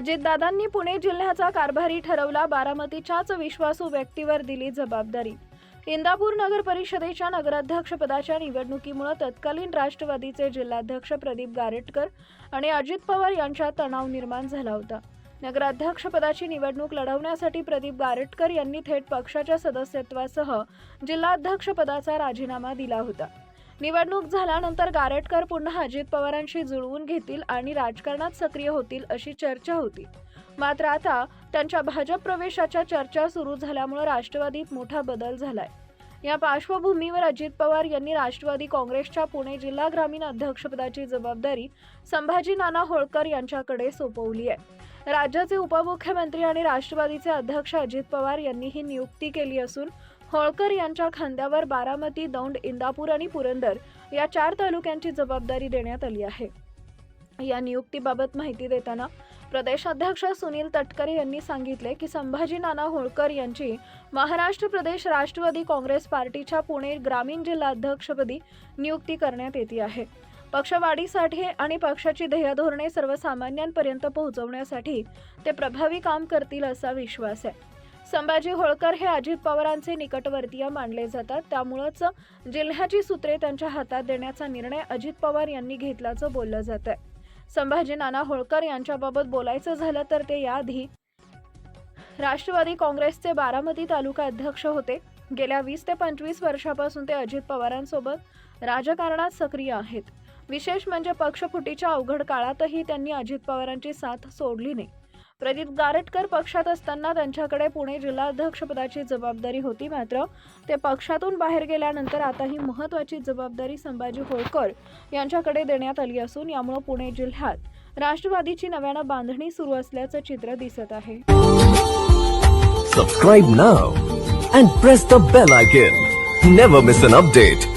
अजितदादांनी पुणे जिल्ह्याचा कारभारी ठरवला. बारामतीच्याच विश्वासू व्यक्तीवर दिली जबाबदारी. इंदापूर नगर परिषदेच्या नगराध्यक्षपदाच्या निवडणुकीमुळे तत्कालीन राष्ट्रवादीचे जिल्हाध्यक्ष प्रदीप गारेटकर आणि अजित पवार यांच्यात तणाव निर्माण झाला होता. नगराध्यक्षपदाची निवडणूक लढवण्यासाठी प्रदीप गारेटकर यांनी थेट पक्षाच्या सदस्यत्वासह जिल्हाध्यक्षपदाचा राजीनामा दिला होता. निवडणूक झाल्यानंतर गारटकर पुन्हा अजित पवारांशी जुळवून घेतील आणि राजकारणात सक्रिय होतील अशी चर्चा होती. मात्र आता त्यांच्या भाजप प्रवेशाच्या चर्चा सुरू झाल्यामुळे राष्ट्रवादीत मोठा बदल झालाय. या पार्श्वभूमीवर अजित पवार यांनी राष्ट्रवादी काँग्रेसच्या पुणे जिल्हा ग्रामीण अध्यक्षपदाची जबाबदारी संभाजी नाना होळकर यांच्याकडे सोपवली आहे. राज्याचे उपमुख्यमंत्री आणि राष्ट्रवादीचे अध्यक्ष अजित पवार यांनी ही नियुक्ती केली असून होळकर यांच्या खांद्यावर बारामती दौंड इंदापूर आणि पुरंदर या चार तालुक्यांची जबाबदारी देण्यात आली आहे. या नियुक्तीबाबत माहिती देताना प्रदेशाध्यक्ष सुनील तटकरे यांनी सांगितले की संभाजी नाना होळकर यांची महाराष्ट्र प्रदेश राष्ट्रवादी काँग्रेस पार्टीच्या पुणे ग्रामीण जिल्हाध्यक्षपदी नियुक्ती करण्यात येते आहे. पक्षवाढीसाठी आणि पक्षाची ध्येयधोरणे सर्वसामान्यांपर्यंत पोहोचवण्यासाठी ते प्रभावी काम करतील असा विश्वास आहे. संभाजी होळकर हे अजित पवारांचे निकटवर्तीय मानले जातात. त्यामुळंच जिल्ह्याची सूत्रे त्यांच्या हातात देण्याचा निर्णय अजित पवार यांनी घेतल्याचं बोललं जात आहे संभाजी नाना होळकर यांच्याबाबत बोलायचं झालं तर ते याआधी राष्ट्रवादी काँग्रेसचे बारामती तालुका अध्यक्ष होते. गेल्या वीस ते पंचवीस वर्षापासून ते अजित पवारांसोबत राजकारणात सक्रिय आहेत. विशेष म्हणजे पक्षफुटीच्या अवघड काळातही त्यांनी अजित पवारांची साथ सोडली नाही. प्रदीप गारटकर पक्षात असताना त्यांच्याकडे पुणे जिल्हाध्यक्षपदाची जबाबदारी होती मात्र ते पक्षातून बाहेर गेल्यानंतर आता ही महत्त्वाची जबाबदारी संभाजी होळकर यांच्याकडे देण्यात आली असून यामुळे पुणे जिल्ह्यात राष्ट्रवादीची नव्यानं बांधणी सुरू असल्याचं चित्र दिसत आहे. Subscribe now and press the bell icon never miss an update